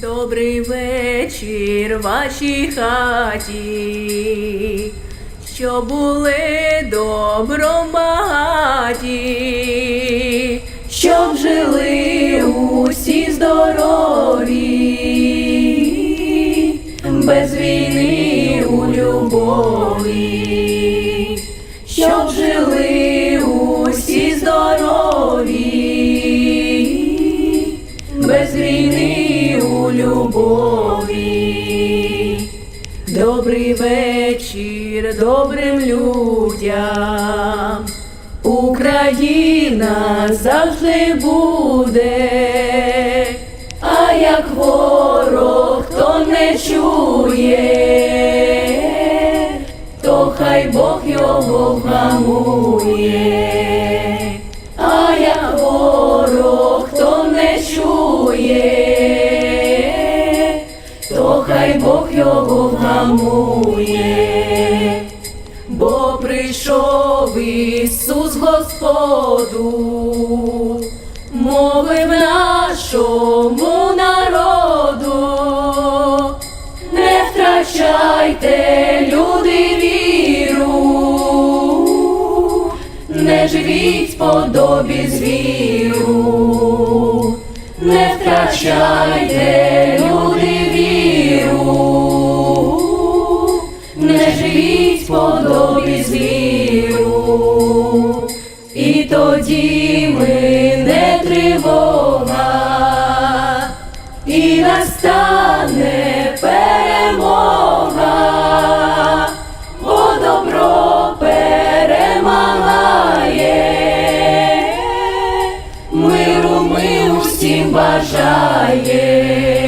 Добрий вечір вашій хаті, що були добром багаті, щоб жили усі здорові, без війни у любові, щоб жили усі здорові, любові. Добрий вечір добрим людям. Україна завжди буде, а як ворог, хто не чує, то хай Бог його вгамує, а як ворог, хто не чує, Бог його вгамує, бо прийшов Ісус Господу, мовив нашому народу, не втрачайте, люди, віру, не живіть по добі звіру, не втрачайте, люди, віру, не живіть по добі звіру, і тоді ми не тривога, і настане перемога, бо добро перемагає, миру ми усім бажає.